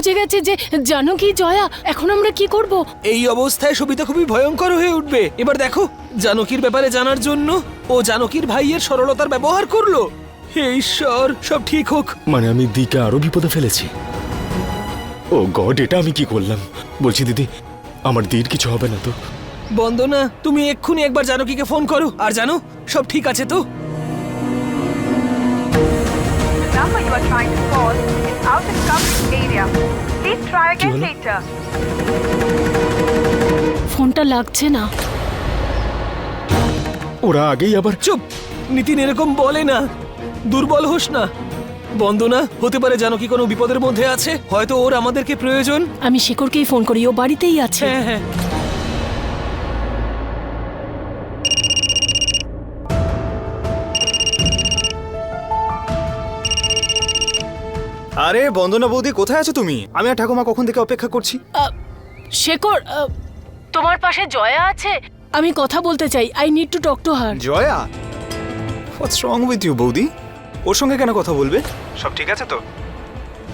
বুঝে গেছে যে জানো কি জয়া এখন আমরা কি করব? এই অবস্থায় সবিতা খুবই ভয়ঙ্কর হয়ে উঠবে। এবার দেখো জানকীর ব্যাপারে জানার জন্য ও জানকীর ভাইয়ের সরলতার ব্যবহার করল। হে ঈশ্বর সব ঠিক হোক। মানে আমি দিকে আরও বিপদে ফেলেছি। ও গড এটা আমি কি করলাম? বলছি দিদি আমার দির কিছু হবে না তো? বন্দনা তুমি এক্ষুনি একবার জানকীকে ফোন করো। আর জানো সব ঠিক আছে তো? Number you are trying to call out of coverage area. Please try again later. ফোনটা লাগছে না। ওরা আগেই আবার চুপ! নিতিন এরকম বলে না। দুর্বল হোস না। বন্দনা হতে পারে জানো কি কোনো বিপদের মধ্যে আছে? হয়তো ওর আমাদেরকে প্রয়োজন? আমি শেখরকেই ফোন করি ও বাড়িতেই আছে। হ্যাঁ হ্যাঁ। আরে বন্দনা বৌদি কোথায় আছো তুমি? আমি আর ঠাকুমা কখন থেকে অপেক্ষা করছি? আহ, শেখর আহ, তোমার পাশে জয়া আছে? আমি কথা বলতে চাই I need to talk to her Jaya? What's wrong with you বৌদি? ওর সঙ্গে কেন কথা বলবে? সব ঠিক আছে তো?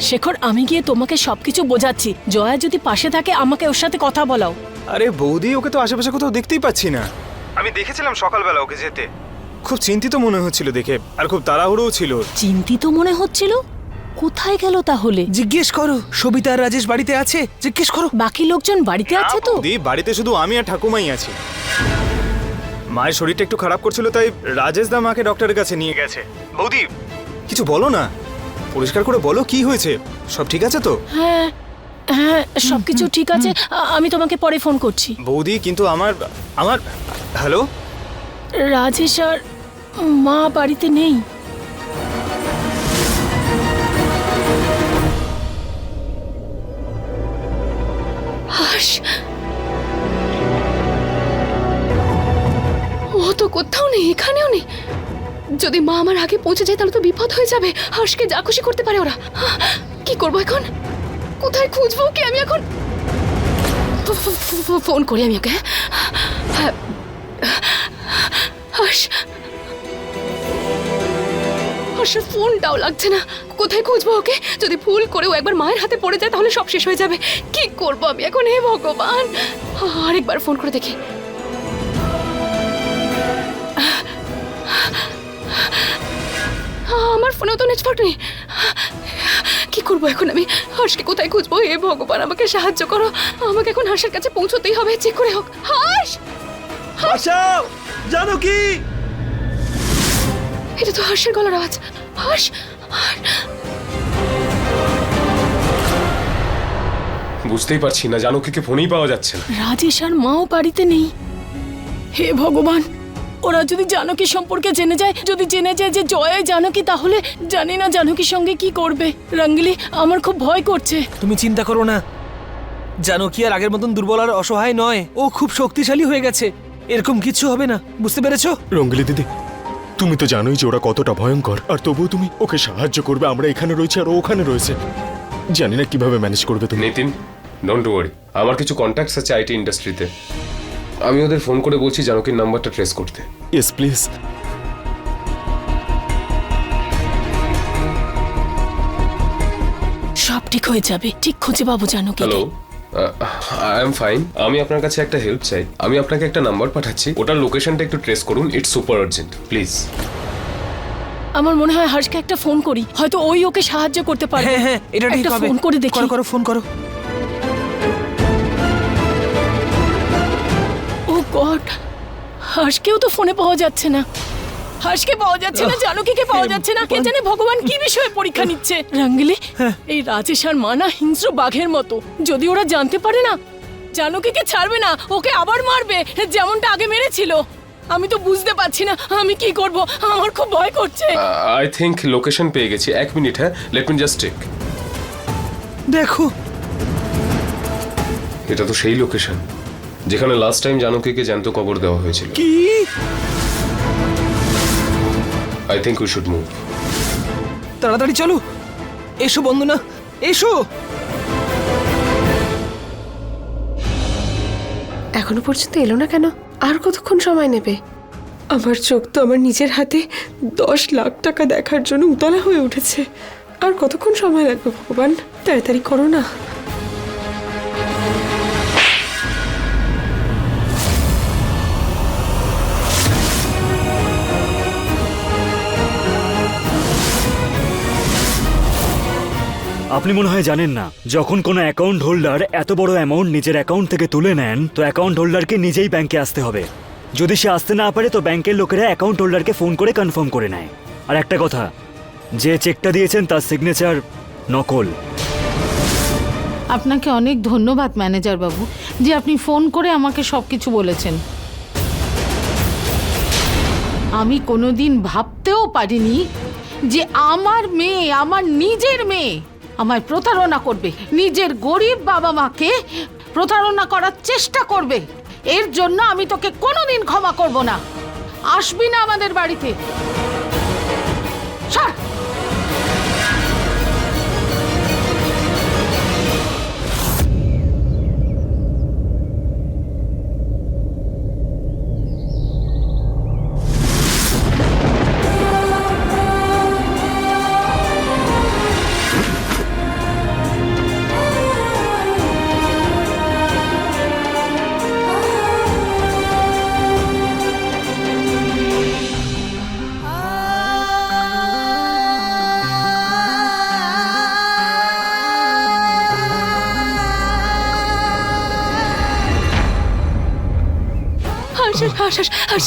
শেখর আমি গিয়ে তোমাকে সবকিছু বোঝাচ্ছি। জয়া যদি পাশে থাকে আমাকে ওর সাথে কথা বলাও। আরে বৌদি ওকে তো আশেপাশে কোথাও দেখতেই পাচ্ছি না। আমি দেখেছিলাম সকালবেলা ওকে যেতে। খুব চিন্তিত মনে হচ্ছিল দেখে আর খুব তাড়াহুড়োও ছিল। ওর। চিন্তিত মনে হচ্ছিল? কোথায় গেল তাহলে? জিজ্ঞেস করো সবিতা আর রাজেশ বাড়িতে আছে? জিজ্ঞেস করো। বাকি লোকজন বাড়িতে আছে তো? বৌদি বাড়িতে শুধু আমি আর ঠাকুমাই আছি। মায়ের শরীরটা একটু খারাপ করছিল তাই রাজেশ দা মাকে ডক্টরের কাছে নিয়ে গেছে। বৌদি কিছু বলো না। পরিষ্কার করে বলো কি হয়েছে? সব ঠিক আছে তো? হ্যাঁ হ্যাঁ সবকিছু ঠিক আছে। আমি তোমাকে পরে ফোন করছি। বৌদি কিন্তু আমার আমার হ্যালো? রাজেশ আর মা বাড়িতে নেই। হাস ও তো কোথাও নেই, এখানেও নেই। যদি মা আমার আগে পৌঁছে যায়, তাহলে তো বিপদ হয়ে যাবে। হাসকে যা খুশি করতে পারে ওরা। কি করব এখন? কোথায় খুঁজবো কি আমি এখন? ফোন করি আমি ওকে হ্যাঁ। হাস হাসের ফোনটাও লাগছে না। কোথায় খুঁজবো ওকে? যদি ভুল করেও একবার মায়ের হাতে পড়ে যায় তাহলে সব শেষ হয়ে যাবে। কি করব আমি এখন? হে ভগবান! আরেকবার ফোন করে দেখি। আমার ফোনেও তো নেটওয়ার্ক নেই। কি করব এখন আমি? হর্ষকে কোথায় খুঁজবো? হে ভগবান আমাকে সাহায্য করো। আমাকে এখন হার্ষের কাছে পৌঁছতেই হবে যে করে হোক। হার্ষ বাঁচাও জানো কি? এটা তো হার্ষের গলার আওয়াজ। হার্ষ বুঝতেই পারছি না জানো কি ফোনেই পাওয়া যাচ্ছে না। রাজেশ আর মাও বাড়িতে নেই। হে ভগবান ওরা যদি জানকী সম্পর্কে জেনে যায় যদি জেনে যায় যে জয় জানকী তাহলে জানি না জানকীর সঙ্গে কি করবে। রঙ্গলি আমার খুব ভয় করছে। তুমি চিন্তা করো না। জানো কি আর আগের মতন দুর্বল আর অসহায় নয়। ও খুব শক্তিশালী হয়ে গেছে। এরকম কিছু হবে না। বুঝতে পেরেছ? রঙ্গলি দিদি তুমি তো জানোই যে ওরা কতটা ভয়ঙ্কর। আর তবুও তুমি ওকে সাহায্য করবে আমরা এখানে রয়েছি আর ও ওখানে রয়েছে। জানি না কীভাবে ম্যানেজ করবে তুমি। নিতিন ডোন্ট ওয়ারি আমার কিছু কন্ট্যাক্টস আছে আইটি ইন্ডাস্ট্রিতে আমি ওদের ফোন করে বলছি জানকির নাম্বারটা ট্রেস করতে। ইয়েস প্লিজ সব ঠিক হয়ে যাবে। ঠিক খুঁজে পাবো Janaki hello I am fine আমি আপনার কাছে একটা হেল্প চাই। আমি আপনাকে একটা নাম্বার পাঠাচ্ছি। ওটার লোকেশনটা একটু ট্রেস করুন। ইটস সুপার আর্জেন্ট প্লিজ আমার মনে হয় হর্ষকে একটা ফোন করি। হয়তো ওই ওকে সাহায্য করতে পারবে। হ্যাঁ হ্যাঁ এটা ঠিক একটা হবে। ফোন করে দেখি। করো করো ফোন করো। গড হর্ষকেও তো ফোনে পাওয়া যাচ্ছে না। হাসকে পাওয়া যাচ্ছে না জানকীকে পাওয়া যাচ্ছে না। কে জানে ভগবান কি বিষয়ে পরীক্ষা নিচ্ছে। রঙ্গলি এই রাজেশ আর মানা হিংস্র বাঘের মতো। যদি ওরা জানতে পারে না জানকীকে ছাড়বে না ওকে আবার মারবে যেমনটা আগে মেরেছিল। আমি তো বুঝতে পারছি না আমি কি করব? আমার খুব ভয় করছে। আই থিঙ্ক লোকেশন পেয়ে গেছি। এক মিনিট হ্যাঁ? লেট মি জাস্ট চেক দেখো। এটা তো সেই লোকেশন যেখানে লাস্ট টাইম জানকীকে জ্যান্ত কবর দেওয়া হয়েছিল। কি? I think we should move তাড়াতাড়ি চলো। এসো বন্দনা এসো। এখনও পর্যন্ত এলো না কেন? আর কতক্ষণ সময় নেবে? আমার চোখ তো আমার নিজের হাতে দশ লাখ টাকা দেখার জন্য উতলা হয়ে উঠেছে। আর কতক্ষণ সময় লাগবে ভগবান? তাড়াতাড়ি করো না। আপনি মনে হয় জানেন না, যখন কোনো অ্যাকাউন্ট হোল্ডার এত বড় অ্যামাউন্ট নিজের অ্যাকাউন্ট থেকে তুলে নেন, তো অ্যাকাউন্ট হোল্ডারকে নিজেই ব্যাংকে আসতে হবে। যদি সে আসতে না পারে, তো ব্যাংকের লোকেরা অ্যাকাউন্ট হোল্ডারকে ফোন করে কনফার্ম করে নেয়। আর একটা কথা, যে চেকটা দিয়েছেন তার সিগনেচার নকল। আপনাকে অনেক ধন্যবাদ ম্যানেজার বাবু, যে আপনি ফোন করে আমাকে সব কিছু বলেছেন। আমি কোনোদিন ভাবতেও পারিনি যে আমার মেয়ে, আমার নিজের মেয়ে আমায় প্রতারণা করবে। নিজের গরিব বাবা মাকে প্রতারণা করার চেষ্টা করবে। এর জন্য আমি তোকে কোনো দিন ক্ষমা করব না। আসবি না আমাদের বাড়িতে। সর।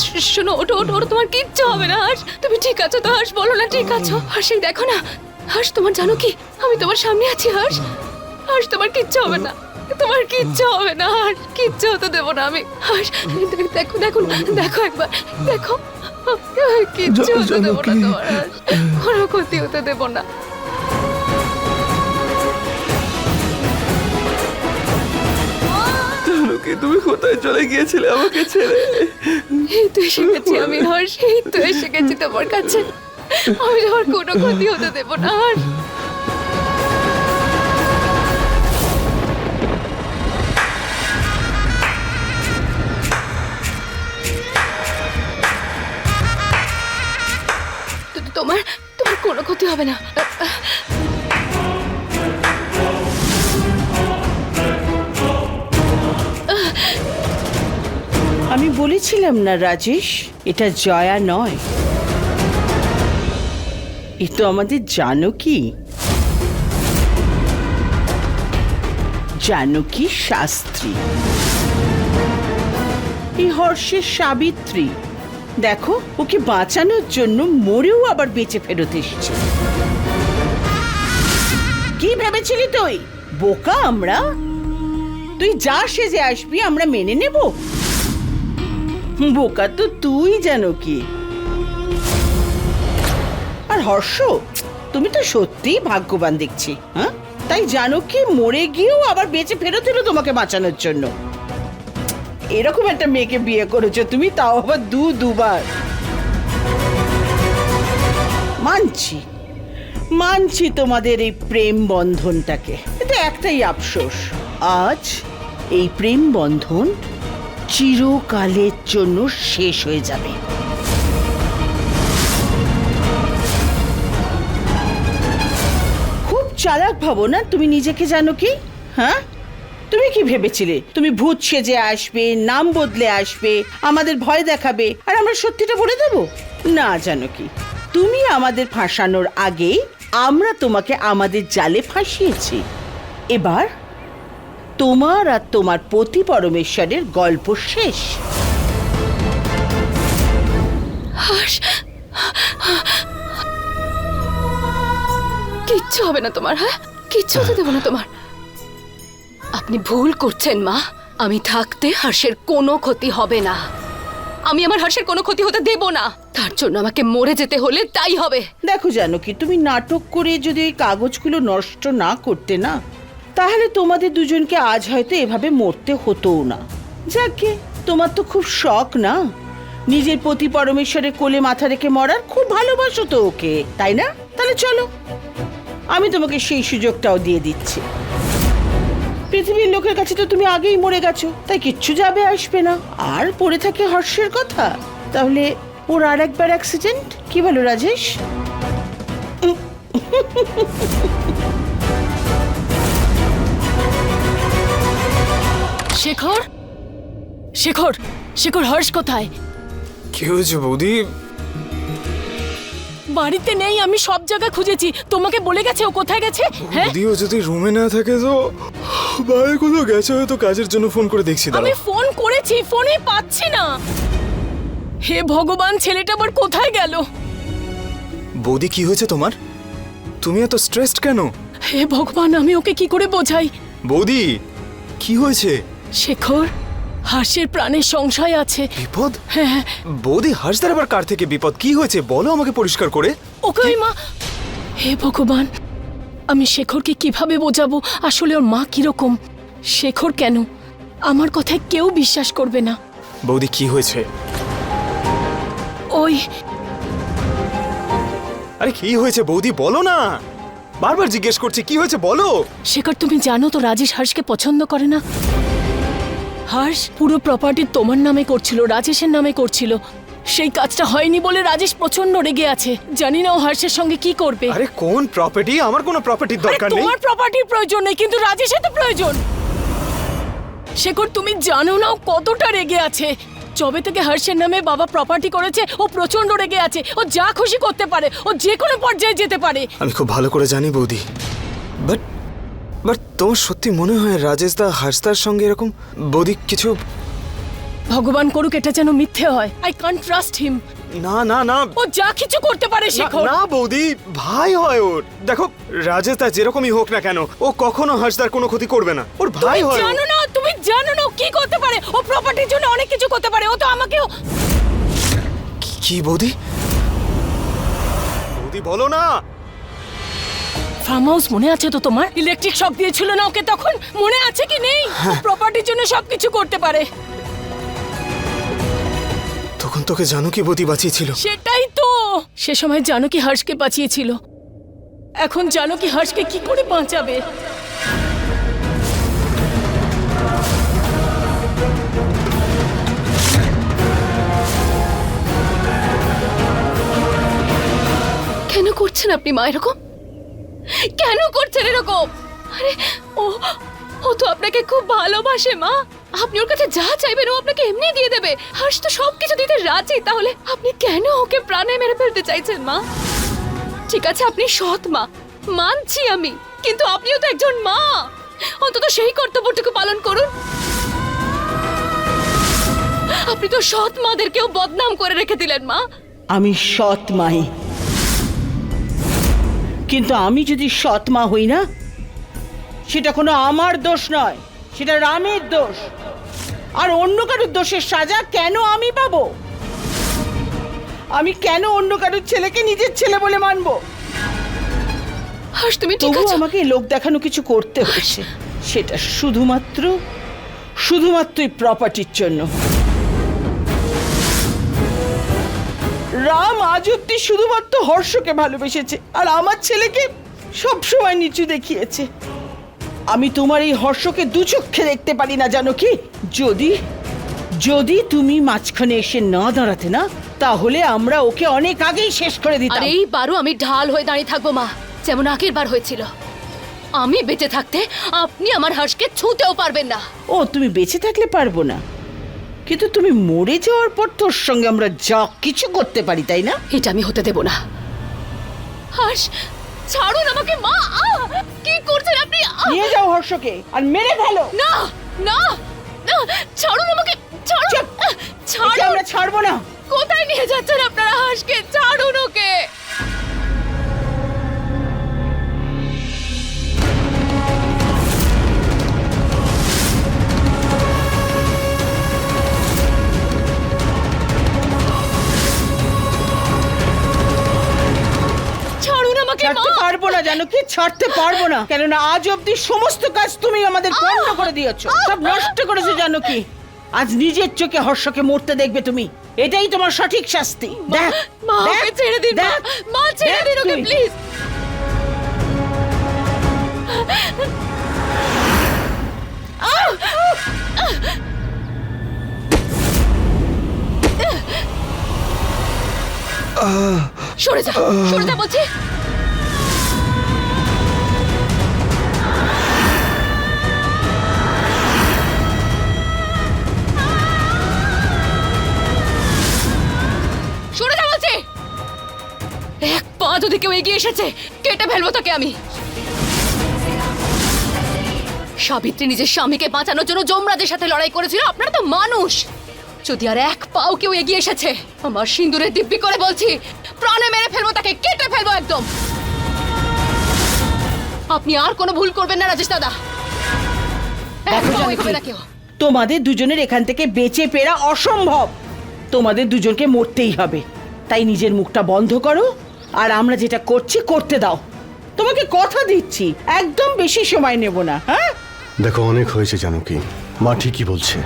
শোনো ওটো ওটো ওটো তোমার কিচ্ছু হবে না হাস। তুমি ঠিক আছো তো হাস? বলো না ঠিক আছো। হাস দেখো না। হাস তোমার জানো কি? আমি তোমার সামনে আছি হাস। হাস তোমার কিচ্ছু হবে না। তোমার কিচ্ছু হবে না হাস। কিচ্ছু হতে দেবো না আমি। হাস দেখ- দেখো দেখো একবার। দেখো কিচ্ছু হতে দেবো না তোমার হাস। কোনো ক্ষতি হতে দেবো না। জানকি তুমি কোথায় চলে গিয়েছিলে আমাকে ছেড়ে? এই তো এসে গেছি আমি হর্ষ সেই তো এসে গেছি তোমার কাছে। আমি তোমার কোনো ক্ষতি হতে দেবো না তো- তোমার তোমার কোনো ক্ষতি হবে না। আমি বলেছিলাম না, রাজেশ। এটা জয়া নয়। এ তো আমাদের জানকী। জানকী শাস্ত্রী। এই হর্ষের সাবিত্রী। দেখো, ওকে বাঁচানোর জন্য মরেও আবার বেঁচে ফেরত এসেছে। কি ভেবেছিলি তুই? বোকা আমরা? তুই যা সেজে আসবি, আমরা মেনে নেব? বোকা তো তুই যেন কি? আর হর্ষ, তুমি তো সত্যিই ভাগ্যবান দেখছি হ্যাঁ? তাই জানো কি, মরে গিয়েও আবার বেঁচে ফেরত এলো তোমাকে বাঁচানোর জন্য। এরকম একটা মেয়েকে বিয়ে করেছ তুমি, তাও আবার দু, দুবার। মানছি মানছি তোমাদের এই প্রেম বন্ধনটাকে। এটা একটাই আফসোস, আজ এই প্রেম বন্ধন চিরকালের জন্য শেষ হয়ে যাবে। খুব চালাক ভাবো না? তুমি নিজেকে জানো কি? হ্যাঁ? তুমি কি ভেবেছিলে? তুমি ভূত সেজে আসবে, নাম বদলে আসবে, আমাদের ভয় দেখাবে, আর আমরা সত্যিটা বলে দেব? না, জানো কি? তুমি আমাদের ফাঁসানোর আগে আমরা তোমাকে আমাদের জালে ফাঁসিয়েছি। এবার তোমার আর তোমার পতি পরমেশ্বরের গল্প শেষ। কিচ্ছু হবে না তোমার হ্যাঁ? কিচ্ছু হতে দেবো না তোমার। আপনি ভুল করছেন মা। আমি থাকতে হর্ষের কোনো ক্ষতি হবে না। আমি আমার হর্ষের কোনো ক্ষতি হতে দেব না। তার জন্য আমাকে মরে যেতে হলে তাই হবে। দেখো জানো কি তুমি নাটক করে যদি ওই কাগজগুলো নষ্ট না করতে না তাহলে তোমাদের দুজনকে আজ হয়তো এভাবে মরতে হতোও না। যাকে তোমার তো খুব শখ না? নিজের পতি পরমেশ্বরের কোলে মাথা রেখে মরার খুব ভালোবাসো তো ওকে, তাই না? তাহলে চলো, আমি তোমাকে সেই সুযোগটাও দিয়ে দিচ্ছি। পৃথিবীর লোকের কাছে তো তুমি আগেই মরে গেছো, তাই কিচ্ছু যাবে আসবে না। আর পড়ে থাকে হর্ষের কথা? তাহলে ওর আর একবার অ্যাক্সিডেন্ট কি বলো রাজেশ? শেখর? শেখর শেখর হর্ষ কোথায়? কি হয়েছে বৌদি? বাড়িতে নেই আমি সব জায়গায় খুঁজেছি। তোমাকে বলে গেছে ও কোথায় গেছে? হ্যাঁ? বৌদিও যদি রুমে না থাকে তো বাইরে কোথাও গেছে হয়তো কাজের জন্য ফোন করে দেখছি আমি দাঁড়াও ফোন করেছি ফোনে পাচ্ছি না। হে ভগবান ছেলেটা আবার কোথায় গেল? বৌদি কি হয়েছে তোমার? তুমি এত স্ট্রেসড কেন? হে ভগবান আমি ওকে কি করে বোঝাই? বৌদি কি হয়েছে? শেখর হাসের প্রাণের সংশয় আছে। বিপদ? হ্যাঁ হ্যাঁ, বৌদি হাসদার আবার কার থেকে বিপদ? কি হয়েছে? বলো আমাকে পরিষ্কার করে। ওকে ওই মা। হে ভগবান আমি শেখরকে কীভাবে বোঝাবো? আসলে ওর মা কীরকম? শেখর কেন? আমার কথায় কেউ বিশ্বাস করবে না। বৌদি কি হয়েছে? ওই আরে কি হয়েছে বৌদি? বলো না। বারবার জিজ্ঞেস করছি কি হয়েছে? বলো। শেখর তুমি জানো তো রাজেশ হর্ষকে পছন্দ করে না? হর্ষ পুরো প্রপার্টি তোমার নামে করছিল রাজেশের নামে করছিল। সেই কাজটা হয়নি বলে রাজেশ প্রচণ্ড রেগে আছে। জানি না ও হর্ষের সঙ্গে কি করবে। আরে কোন প্রপার্টি আমার কোনো প্রপার্টির দরকার নেই। তোমার প্রপার্টির প্রয়োজন নেই কিন্তু রাজেশের তো প্রয়োজন। শেখর তুমি জানো না ও কতটা রেগে আছে। যবে থেকে হর্ষের নামে বাবা প্রপার্টি করেছে ও প্রচণ্ড রেগে আছে। ও যা খুশি করতে পারে ও যে কোনো পর্যায়ে যেতে পারে। আমি খুব ভালো করে জানি বৌদি। বাট বাট তোমার সত্যি মনে হয় রাজেশ দা হাসদার সঙ্গে এরকম বৌদি কিছু? ভগবান করুক এটা যেন মিথ্যে হয়। আই কান্ট ট্রাস্ট হিম না না না। ও যা কিছু করতে পারে শেখর। না বৌদি ভাই হয় ওর। দেখো রাজেশ দা যেরকমই হোক না কেন ও কখনো হাসদার কোনো ক্ষতি করবে না। ওর ভাই হয় জানো না তুমি জানো না কি করতে পারে। ও প্রপার্টির জন্য অনেক কিছু করতে পারে। ও তো আমাকেও কি- কি বৌদি? বৌদি বলো না। ফার্ম হাউস মনে আছে তো তোমার? ইলেকট্রিক শক দিয়েছিল না ওকে তখন? মনে আছে কি নেই? প্রপার্টির জন্য সবকিছু করতে পারে। তখন তোকে জানো কি বৌদি বাঁচিয়েছিল। সেটাই তো। সে সময় জানো কি হর্ষকে বাঁচিয়েছিল। এখন জানো কি হর্ষকে কি করে বাঁচাবে? কেন করছেন আপনি মা এরকম? কেন করছেন এরকম? আরে, ও ও তো আপনাকে খুব ভালোবাসে, মা। আপনি ওর কাছে যা চাইবেন, ও আপনাকে এমনি দিয়ে দেবে। হাস তো সবকিছু দিতে রাজি, তাহলে আপনি কেন ওকে প্রাণে মেরে ফেলতে চাইছেন, মা? ঠিক আছে, আপনি সৎ, মা। মানছি আমি, কিন্তু আপনিও তো একজন মা। অন্তত সেই কর্তব্যটুকু পালন করুন। আপনি তো সৎ মাদেরকেও বদনাম করে রেখে দিলেন, মা। আমি সৎ মাই। কিন্তু আমি যদি সৎ মা হই না সেটা কোনো আমার দোষ নয় সেটা রামের দোষ। আর অন্য কারোর দোষের সাজা কেন আমি পাবো? আমি কেন অন্য কারোর ছেলেকে নিজের ছেলে বলে মানবো? হাস তুমি ঠিক তবু আছো? আমাকে লোক দেখানো কিছু করতে হয়েছে। সেটা শুধুমাত্র শুধুমাত্রই প্রপার্টির জন্য। রাম আজ অব্দি শুধুমাত্র হর্ষকে ভালোবেসেছে আর আমার ছেলেকে সবসময় নিচু দেখিয়েছে। আমি তোমার এই হর্ষকে দু চক্ষে দেখতে পারি না জানো কি? যদি যদি তুমি মাঝখানে এসে না দাঁড়াতে না তাহলে আমরা ওকে অনেক আগেই শেষ করে আর এই এইবারও আমি ঢাল হয়ে দাঁড়িয়ে থাকব মা যেমন আগের বার হয়েছিল। আমি বেঁচে থাকতে আপনি আমার হাঁসকে ছুঁতেও পারবেন না। ও তুমি বেঁচে থাকলে পারব না। কিন্তু তুমি মরে যাওয়ার পর তোর সঙ্গে আমরা যা কিছু করতে পারি তাই না এটা আমি হতে দেব না হাঁস ছাড়ুন আমাকে মা আহ! কি করছেন আপনি আহ! নিয়ে যাও হর্ষকে আর মেরে ফেলো না না না ছাড়ুন আমাকে ছাড়ুন চুপ! আহ! একে ছাড়ুন আমরা ছাড়বো না কোথায় নিয়ে যাচ্ছেন আপনারা হাঁসকে ছাড়ুন ওকে জানো কি ছাড়তে পারব না। কেননা আজ অব্দি সমস্ত কাজ তুমি আমাদের পণ্ড করে দিয়েছ। সব নষ্ট করেছ জানো কি। আজ নিজের চোখে হর্ষকে মরতে দেখবে তুমি। এটাই তোমার সঠিক শাস্তি। দেখ মা ওকে ছেড়ে দিন মা। মা ছেড়ে দিন ওকে প্লিজ। সরে যা সরে যা বলছি। কেউ এগিয়ে এসেছে। কেটে ফেলব তাকে আমি। সাবিত্রী নিজের স্বামীকে বাঁচানোর জন্য যমরাজের সাথে লড়াই করেছিল আপনারা তো মানুষ। যদি আর এক পাও কেউ এগিয়ে এসেছে আমার সিন্দুরে দিব্যি করে বলছি প্রাণে মেরে ফেলব তাকে কেটে ফেলব একদম। আপনি আর কোনো ভুল করবেন না রাজেশ দাদা। তোমাদের দুজনের এখান থেকে বেঁচে ফেরা অসম্ভব। তোমাদের দুজনকে মরতেই হবে। তাই নিজের মুখটা বন্ধ করো আর আমরা যেটা করছি করতে দাও। তোমাকে কথা দিচ্ছি একদম বেশি সময় নেব না হ্যাঁ? দেখো অনেক হয়েছে জানো কি মা ঠিকই বলছে।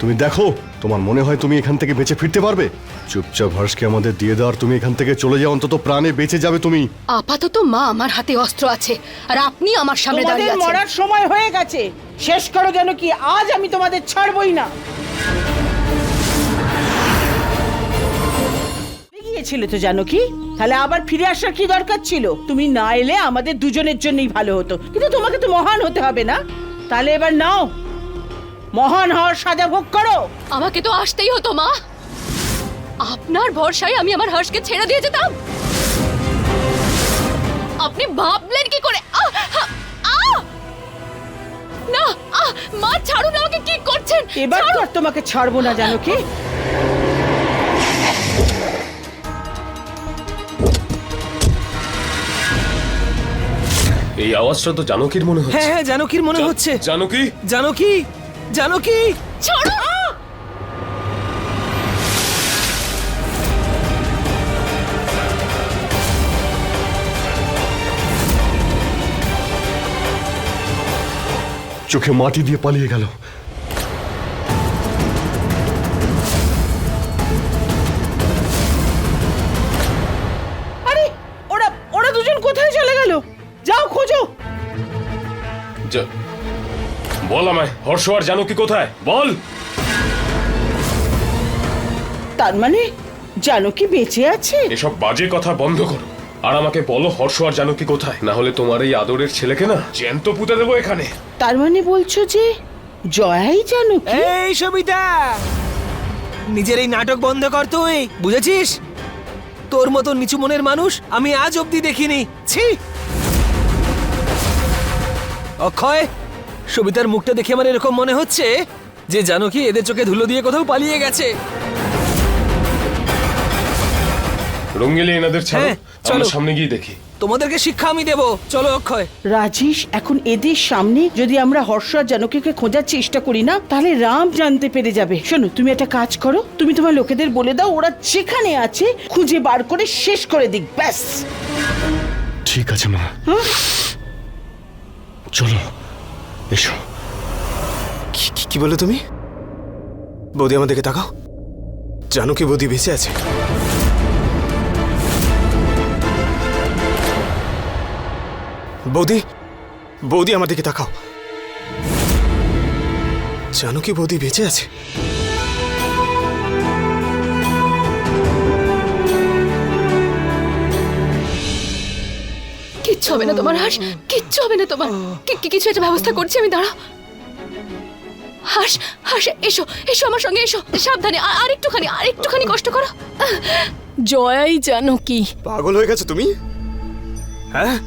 তুমি দেখো তোমার মনে হয় তুমি এখান থেকে বেঁচে ফিরতে পারবে? চুপচাপ হর্ষকে আমাদের দিয়ে দাও আর তুমি এখান থেকে চলে যাও অন্তত প্রাণে বেঁচে যাবে তুমি। আপাতত মা আমার হাতে অস্ত্র আছে আর আপনি আমার সামনে দাঁড়িয়ে আছেন। মরার সময় হয়ে গেছে। শেষ করো যেন কি আজ আমি তোমাদের ছাড়বই না। গিয়েছিলে তো জানো কি? তাহলে আবার ফিরে আসার কি দরকার ছিল? তুমি না এলে আমাদের দুজনের জন্যই ভালো হতো। কিন্তু তোমাকে তো মহান হতে হবে না? তাহলে এবার নাও। মহান হওয়ার সাজা ভোগ করো। আমাকে তো আসতেই হতো মা। আপনার ভরসায় আমি আমার হর্ষকে ছেড়ে দিয়ে যেতাম। আপনি ভাবলেন কি করে! না! মা ছাড়ুন আমাকে কি করছেন? এবার তো আর তোমাকে ছাড়বো না জানো কি? এই আওয়াজটা তো জানকির মনে হ্যাঁ হচ্ছে। হ্যাঁ জানকির মনে হচ্ছে। জানকি? জানকি? জানকি? ছাড়ো চোখে মাটি দিয়ে পালিয়ে গেল। হর্ষ আর জানকি কোথায়? বল। তার মানে জানো কি বেঁচে আছে? এসব বাজে কথা বন্ধ করো। আর আমাকে বলো হর্ষ আর জানকি কোথায়? না হলে তোমার এই আদরের ছেলেকে না জ্যান্ত পুঁতে দেবো এখানে। তার মানে বলছো যে জয়াই জানো কি এই সবিতা! নিজের এই নাটক বন্ধ কর তুই বুঝেছিস? তোর মতো নিচু মনের মানুষ আমি আজ অবধি দেখিনি। ছি! অক্ষয় সবিতার মুখটা দেখে আমার এরকম মনে হচ্ছে যে জানো কি এদের চোখে ধুলো দিয়ে কোথাও পালিয়ে গেছে। রঙ্গিলে এনাদের ছাড়ো। হ্যাঁ, চলো। আমরা সামনে গিয়ে দেখি। তোমাদেরকে শিক্ষা আমি দেব। চলো অক্ষয়। রাজেশ এখন এদের সামনে যদি আমরা হর্ষ আর জানকীকে খোঁজার চেষ্টা করি না তাহলে রাম জানতে পেরে যাবে। শোনো তুমি একটা কাজ করো তুমি তোমার লোকেদের বলে দাও ওরা যেখানে আছে খুঁজে বার করে শেষ করে দিক ব্যাস। ঠিক আছে মা। চলো। এসো। কি- বলে তুমি? বৌদি আমার দিকে তাকাও। জানো কি বৌদি বেঁচে আছে? বৌদি বৌদি আমার দিকে তাকাও। জানো কি বৌদি বেঁচে আছে? কিচ্ছু হবে না তোমার হাস। কিচ্ছু হবে না তোমার। কি- কি- কিছু একটা ব্যবস্থা করছি আমি দাঁড়াও। হাস হাস এসো এসো আমার সঙ্গে এসো। সাবধানে আর একটুখানি আর একটুখানি কষ্ট করো। জয়াই জানকি পাগল হয়ে গেছো তুমি? হ্যাঁ?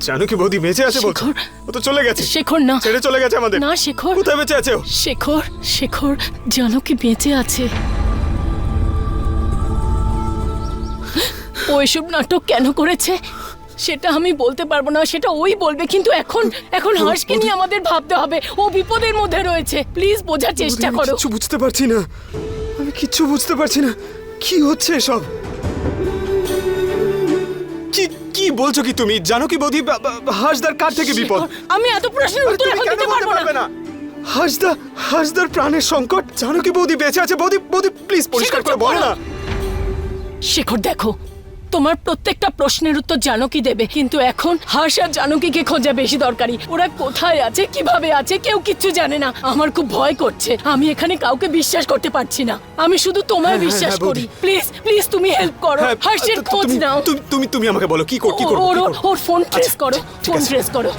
জানো কি বৌদি বেঁচে আছে বলছো শেখর। ও তো চলে গেছে। শেখর না। ছেড়ে চলে গেছে আমাদের। না শেখর। কোথায় বেঁচে আছে শেখর শেখর জানকি বেঁচে আছে? ও এসব নাটক কেন করেছে? সেটা আমি বলতে পারব না সেটা ওই বলবে কিন্তু এখন এখন হাঁসকে নিয়ে আমাদের ভাবতে হবে। ও বিপদের মধ্যে রয়েছে। প্লিজ বোঝার চেষ্টা করো। কিচ্ছু বুঝতে পারছি না। আমি কিচ্ছু বুঝতে পারছি না। কি হচ্ছে এসব? কি কি বলছো কি তুমি? জানো কি বৌদি? হাসদার কার থেকে বিপদ? আমি এত প্রশ্নের উত্তর এখন দিতে পারব না। হাসদা হাসদার প্রাণের সংকট? জানো কি বৌদি? বেঁচে আছে? বৌদি বৌদি প্লিজ পরিষ্কার করে বলো। না। শেখর দেখো তোমার প্রত্যেকটা প্রশ্নের উত্তর জানকি দেবে। কিন্তু এখন হাস আর জানকিকে খোঁজা বেশি দরকারি। ওরা কোথায় আছে কীভাবে আছে কেউ কিচ্ছু জানে না। আমার খুব ভয় করছে। আমি এখানে কাউকে বিশ্বাস করতে পারছি না। আমি শুধু তোমায় হ্যাঁ, বিশ্বাস হ্যাঁ, করি। প্লিজ প্লিজ তুমি হেল্প করো। হ্যাঁ, হাসের খোঁজ নাও। তুমি- তুমি আমাকে বলো কি কর কি করো ওর ফোন ট্রেস আচ্ছা, করো ফোন ট্রেস করো।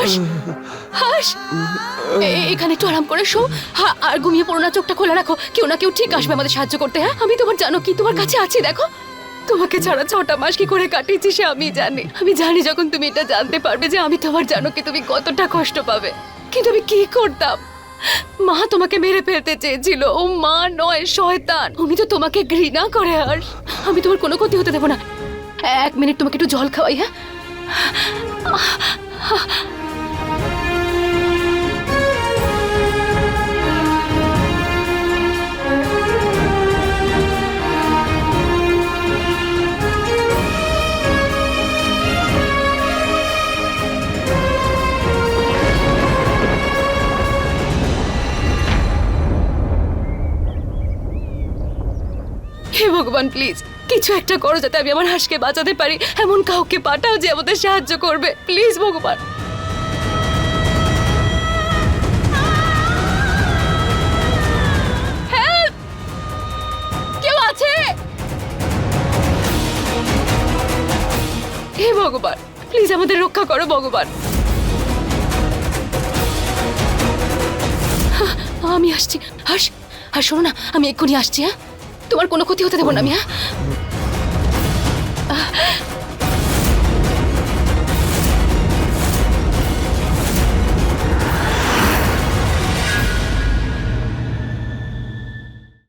হাস হাস। এখানে একটু আরাম করে শো। আর ঘুমিয়ে পড়ো না, চোখটা খোলা রাখো। কেউ না কেউ ঠিক আসবে আমাদের সাহায্য করতে হ্যাঁ? আমি তোমার জানো কি, তোমার কাছে আছি, দেখো। তোমাকে ছাড়া ছটা মাস কি করে কাটিয়েছি সে আমি জানি। আমি জানি যখন তুমি এটা জানতে পারবে যে আমি তোমার জানো কি তুমি কতটা কষ্ট পাবে। কিন্তু আমি কি করতাম? মা তোমাকে মেরে ফেলতে চেয়েছিল। ও মা নয়, শয়তান। উনি তো তোমাকে ঘৃণা করে আর আমি তোমার কোনো ক্ষতি হতে দেবো না। এক মিনিট, তোমাকে একটু জল খাওয়াই হ্যাঁ? হে ভগবান প্লিজ কিছু একটা করো যাতে আমি আমার হাঁসকে বাঁচাতে পারি। এমন কাউকে পাঠাও যে আমাদের সাহায্য করবে। প্লিজ ভগবান। হে ভগবান প্লিজ আমাদের রক্ষা করো, ভগবান। আমি আসছি। হাস হাস শোনো না, আমি এক্ষুনি আসছি হ্যাঁ? তোমার কোনো ক্ষতি হতে দেবো না আমি হ্যাঁ